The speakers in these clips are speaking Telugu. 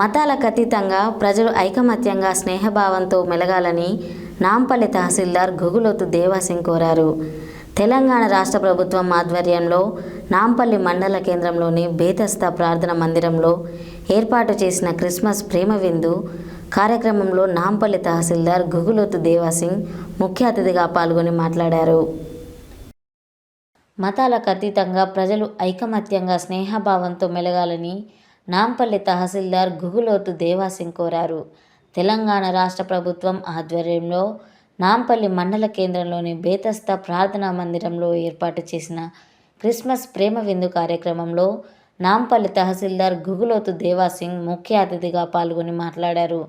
మతాలకు అతీతంగా ప్రజలు ఐకమత్యంగా స్నేహభావంతో మెలగాలని నాంపల్లి తహసీల్దార్ గుగులోతు దేవాసింగ్ కోరారు. తెలంగాణ రాష్ట్ర ప్రభుత్వం ఆధ్వర్యంలో నాంపల్లి మండల కేంద్రంలోని బేతస్త ప్రార్థన మందిరంలో ఏర్పాటు చేసిన క్రిస్మస్ ప్రేమ విందు కార్యక్రమంలో నాంపల్లి తహసీల్దార్ గుగులోతు దేవాసింగ్ ముఖ్య అతిథిగా పాల్గొని మాట్లాడారు. మతాలకు అతీతంగా ప్రజలు ఐకమత్యంగా స్నేహభావంతో మెలగాలని నాంపల్లి తహసీల్దార్ గుగులోతు దేవాసింగ్ కోరారు. తెలంగాణ రాష్ట్ర ప్రభుత్వం ఆధ్వర్యంలో నాంపల్లి మండల కేంద్రంలోని బేతస్త ప్రార్థనా మందిరంలో ఏర్పాటు చేసిన క్రిస్మస్ ప్రేమ విందు కార్యక్రమంలో నాంపల్లి తహసీల్దార్ గుగులోతు దేవాసింగ్ ముఖ్య అతిథిగా పాల్గొని మాట్లాడారు.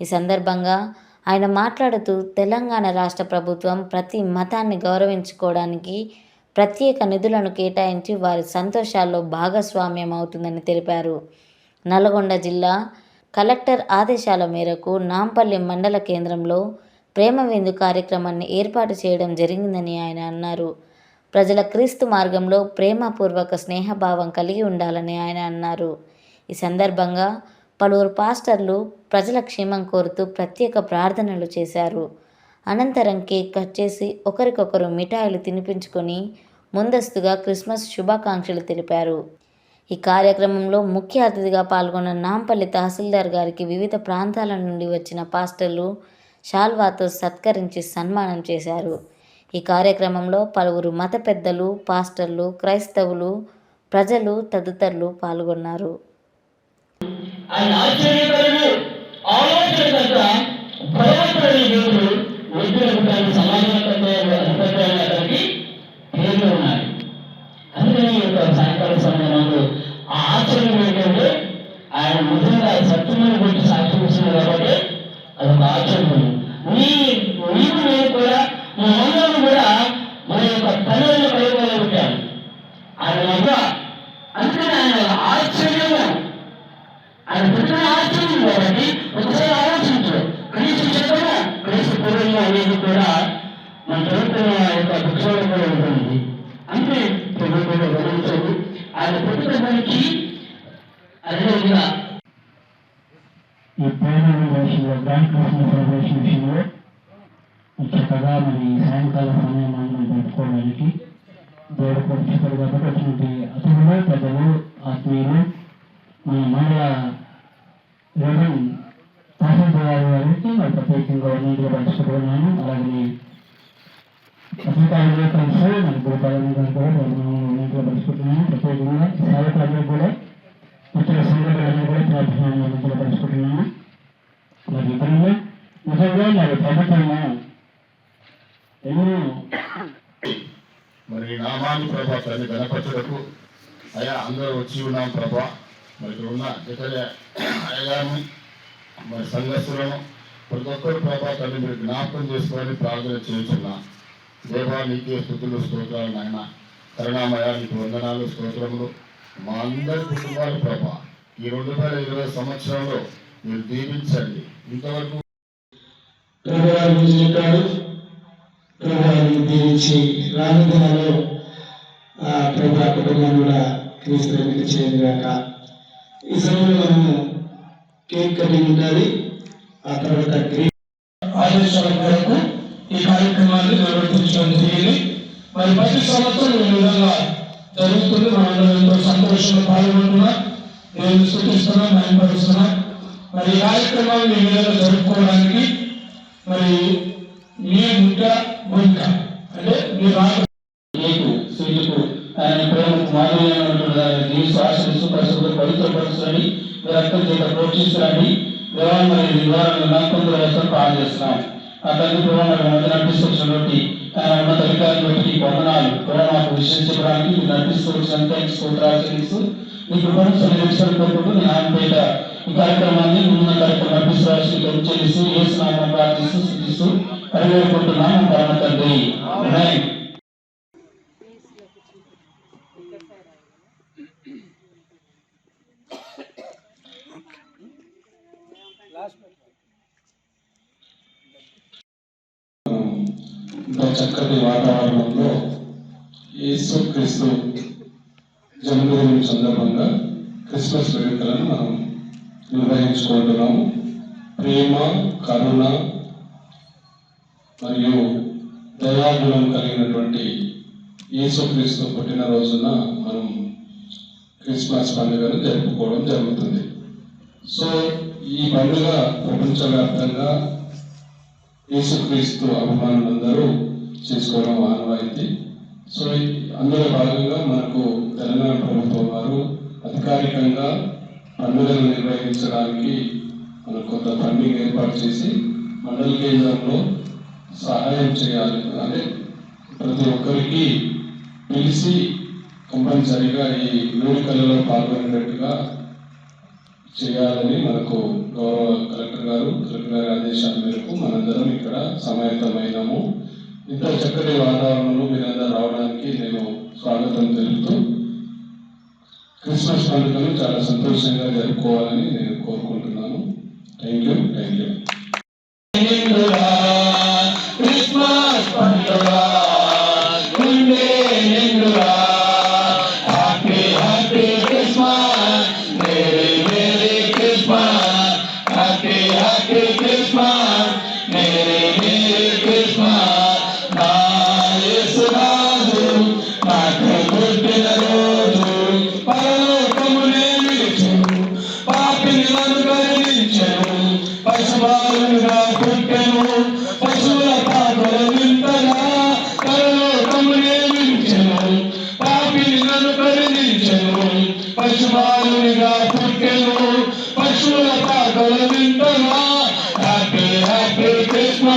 ఈ సందర్భంగా ఆయన మాట్లాడుతూ తెలంగాణ రాష్ట్ర ప్రభుత్వం ప్రతి మతాన్ని గౌరవించుకోవడానికి ప్రత్యేక నిధులను కేటాయించి వారి సంతోషాల్లో భాగస్వామ్యం అవుతుందని తెలిపారు. నల్గొండ జిల్లా కలెక్టర్ ఆదేశాల మేరకు నాంపల్లి మండల కేంద్రంలో ప్రేమ విందు కార్యక్రమాన్ని ఏర్పాటు చేయడం జరిగిందని ఆయన అన్నారు. ప్రజల క్రీస్తు మార్గంలో ప్రేమపూర్వక స్నేహభావం కలిగి ఉండాలని ఆయన అన్నారు. ఈ సందర్భంగా పలువురు పాస్టర్లు ప్రజల క్షేమం కోరుతూ ప్రత్యేక ప్రార్థనలు చేశారు. అనంతరం కేక్ కట్ చేసి ఒకరికొకరు మిఠాయిలు తినిపించుకొని ముందస్తుగా క్రిస్మస్ శుభాకాంక్షలు తెలిపారు. ఈ కార్యక్రమంలో ముఖ్య అతిథిగా పాల్గొన్న నాంపల్లి తహసీల్దార్ గారికి వివిధ ప్రాంతాల నుండి వచ్చిన పాస్టర్లు షాల్వాతో సత్కరించి సన్మానం చేశారు. ఈ కార్యక్రమంలో పలువురు మత పెద్దలు పాస్టర్లు క్రైస్తవులు ప్రజలు తదితరులు పాల్గొన్నారు ఆయన ఆశ్చర్యకరము ఆలోచనకర్త భయపడని దేవుడు వ్యక్తులకు సమాధానకర్త అతనికి పేర్లు ఉన్నాయి అందుకని ఈ యొక్క సాయంకాల సమయంలో ఆ ఆశ్చర్యం ఏంటంటే ఆయన నిజంగా సత్యమైన గురించి సాక్ష్యం ఇస్తుంది కాబట్టి అదొక ఆశ్చర్యం నీ నీవు నేను కూడా మా మనందరం కూడా మన యొక్క తల్లిని కలుగుతూ ఆయన యొక్క అందుకని ఆయన ఆశ్చర్యము. ఆయన పుట్టిన ఆశ్చర్యం కాబట్టి ఒకసారి ఆలోచించు. క్రీస్తు చెప్పడం క్రీస్తు పూర్వము అనేది కూడా మన చదువుతున్న యొక్క బుక్స్లో కూడా ఉంటుంది. అంటే ప్రభు కూడా గమనించండి. ఆయన పుట్టిన దానికి అదేవిధంగా ప్రేమ విషయంలో బ్యాంక్ సెలబ్రేషన్ విషయంలో చక్కగా మరి సాయంకాల సమయం మనం జరుపుకోవడానికి దేవుడు పరిస్థితులు కాబట్టి వచ్చినటువంటి అతిథులు పెద్దలు ఆత్మీయులు మన మండల రేగం తహసీల్దార్ గారికి మరి ప్రత్యేకంగా ఉన్నట్టుగా పంచుకుంటున్నాను అలాగే పత్రికారులు కలిసి మన గోపాలని గారు కూడా ఉన్నట్టుగా పంచుకుంటున్నాను ప్రత్యేకంగా సేవకులందరూ కూడా ఇతర సంఘటనలు కూడా ప్రార్థన పంచుకుంటున్నాను మరి ఇతరులు నిజంగా మరి ప్రభుత్వము మరి నామాన్ని ప్రభా తల్లి గణపతులకు అయా అందరూ వచ్చి ఉన్నాం ప్రభా. మరి ఇక్కడ ఉన్న ఇతర అయ్యగారిని మరి సంఘస్థులను ప్రతి ఒక్కరు ప్రభా తల్లి మీరు జ్ఞాపకం చేసుకొని ప్రార్థన చేస్తున్నా. దేవా నీకే స్థుతులు స్తోత్రాలు నాయన. కరుణామయ నీకు వందనాలు స్తోత్రములు. మా అందరి కుటుంబాలు ప్రభా ఈ రెండు వేల ఇరవై సంవత్సరంలో మీరు దీవించండి. ఇంతవరకు ప్రభువారు దీవించి రానుదినాలో ఆ ప్రభా కుటుంబాన్ని కూడా క్రీస్తు ఎన్నిక చేయగాక ఈ సమయంలో మనము కేక్ కటింగ్ ఉంటుంది ఆ తర్వాత గ్రీన్ ఆదేశాల మేరకు ఈ కార్యక్రమాన్ని నిర్వర్తించడం జరిగింది. మరి ప్రతి సంవత్సరం ఈ విధంగా జరుగుతుంది. మనందరం ఎంతో సంతోషంగా పాల్గొంటున్నాం. నేను స్థుతిస్తున్నాం భయపడుస్తున్నాం మరి ఈ కార్యక్రమాన్ని ఈ విధంగా జరుపుకోవడానికి మరి మీరు చేత ప్రోక్షిస్తురండి దేవాన్ని మరియు మీ ద్వారా మేము నమ్మకంతో వ్యవస్థను ప్రారంభిస్తున్నాం ఆ తండ్రి ప్రభావం మధ్య నడిపిస్తున్నటువంటి తన ఉన్నత అధికారులు బట్టి వందనాలు ప్రభావ విషయం చెప్పడానికి మీరు నడిపిస్తూ వచ్చినంత స్తోత్రాలు చెల్లిస్తూ మీ కృపను సన్నిధించడం కోరుకుంటూ నేను ఆమెపేట ఈ కార్యక్రమాన్ని ముందున్న కార్యక్రమం నడిపిస్తూ చెల్లిస్తూ ఏ స్నానం ప్రార్థిస్తూ సిద్ధిస్తూ పరివేడుకుంటున్నాము పరమ తండ్రి ఆమేన్. ఇంత చక్కటి వాతావరణంలో యేసు క్రీస్తు జన్మదినం సందర్భంగా క్రిస్మస్ వేడుకలను మనం నిర్వహించుకుంటున్నాము. ప్రేమ కరుణ మరియు దయాగుణం కలిగినటువంటి యేసుక్రీస్తు పుట్టినరోజున మనం క్రిస్మస్ పండుగను జరుపుకోవడం జరుగుతుంది. సో ఈ పండుగ ప్రపంచవ్యాప్తంగా యేసుక్రీస్తు అభిమానులందరూ చేసుకోవడం ఆనవాయితీ. సో అందులో భాగంగా మనకు తెలంగాణ ప్రభుత్వం వారు అధికారికంగా పండుగలు నిర్వహించడానికి మనకు కొంత ఫండింగ్ ఏర్పాటు చేసి మండల కేంద్రంలో సహాయం చేయాలి. అంటే ప్రతి ఒక్కరికి పిలిచి కంపల్సరిగా ఈ వేడుకలలో పాల్గొనేటట్టుగా చేయాలని మనకు గౌరవ కలెక్టర్ గారు కలెక్టర్ గారి ఆదేశాల మేరకు మనందరం ఇక్కడ సమాయత్తమైనాము. ఇంత చక్కటి వాతావరణంలో మీరందరూ రావడానికి నేను స్వాగతం తెలుపుతూ క్రిస్మస్ పండుగను చాలా సంతోషంగా జరుపుకోవాలని నేను కోరుకుంటున్నాను. Thank you thank you. నన్ను కరుణించను పశుమాలునిగా పుట్టెను పశువుల తాకల వింటనా. Happy happy Krishna